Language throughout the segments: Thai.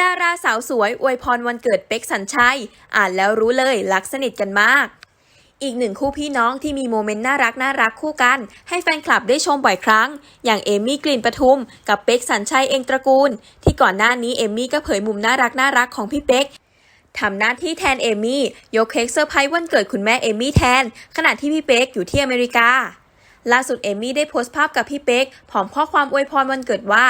ดาราสาวสวยอวยพรวันเกิดเป็กสัญชัย อ่านแล้วรู้เลยรักสนิทกันมาก อีกหนึ่งคู่พี่น้องที่มีโมเมนต์น่ารักน่ารักคู่กัน ให้แฟนคลับได้ชมบ่อยครั้ง อย่างเอมมี่กลิ่นปทุม กับเป็กสัญชัยเองตระกูล ที่ก่อนหน้านี้เอมมี่ก็เผยมุมน่ารักน่ารักของพี่เป็กทำหน้าที่แทนเอมมี่ยกเค้กเซอร์ไพรส์วันเกิดคุณแม่เอมมี่แทน ขณะที่พี่เป็กอยู่ที่อเมริกาล่าสุดเอมมี่ได้โพสต์ภาพกับพี่เป๊กพร้อมข้อความอวยพรวันเกิดว่า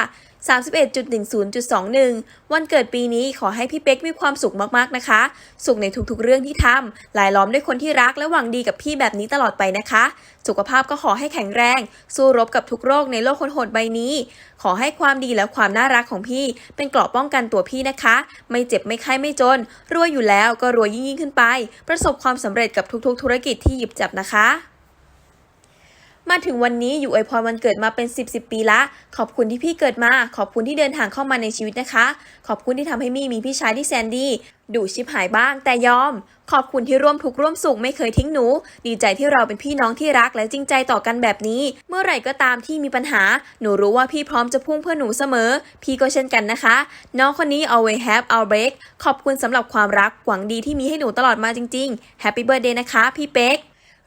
31.10.21 วันเกิดปีนี้ขอให้พี่เป๊กมีความสุขมากๆนะคะ สุขในทุกๆเรื่องที่ทำหลายล้อมด้วยคนที่รักและหวังดีกับพี่แบบนี้ตลอดไปนะคะ สุขภาพก็ขอให้แข็งแรง สู้รบกับทุกโรคในโลกคนโหดใบนี้ ขอให้ความดีและความน่ารักของพี่ เป็นเกราะป้องกันตัวพี่นะคะ ไม่เจ็บไม่ไข้ไม่จนรวยอยู่แล้วก็รวยยิ่งๆขึ้นไป ประสบความสำเร็จกับทุกๆ ธุรกิจที่หยิบจับนะคะ มาถึงวันนี้อยู่อวยพรวันเกิดมาเป็น 10 10ปีละ ขอบคุณที่พี่เกิดมา ขอบคุณที่เดินทางเข้ามาในชีวิตนะคะ ขอบคุณที่ทำให้มี่มีพี่ชายที่แสนดีดุชิบหายบ้างแต่ยอม ขอบคุณที่ร่วมทุกข์ร่วมสุขไม่เคยทิ้งหนู ดีใจที่เราเป็นพี่น้องที่รักและจริงใจต่อกันแบบนี้ เมื่อไหร่ก็ตามที่มีปัญหา หนูรู้ว่าพี่พร้อมจะพุ่งเพื่อหนูเสมอ พี่ก็เช่นกันนะคะ น้องคนนี้ always have our break ขอบคุณสำหรับความรักหวังดีที่มีให้หนูตลอดมาจริงๆ Happy birthday นะคะ พี่เป๊ก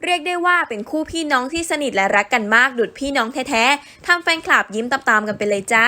เรียกได้ว่าเป็นคู่พี่น้องที่สนิทและรักกันมากดุดพี่น้องแท้ๆทำแฟนคลับยิ้มตามๆกันไปเลยจ้า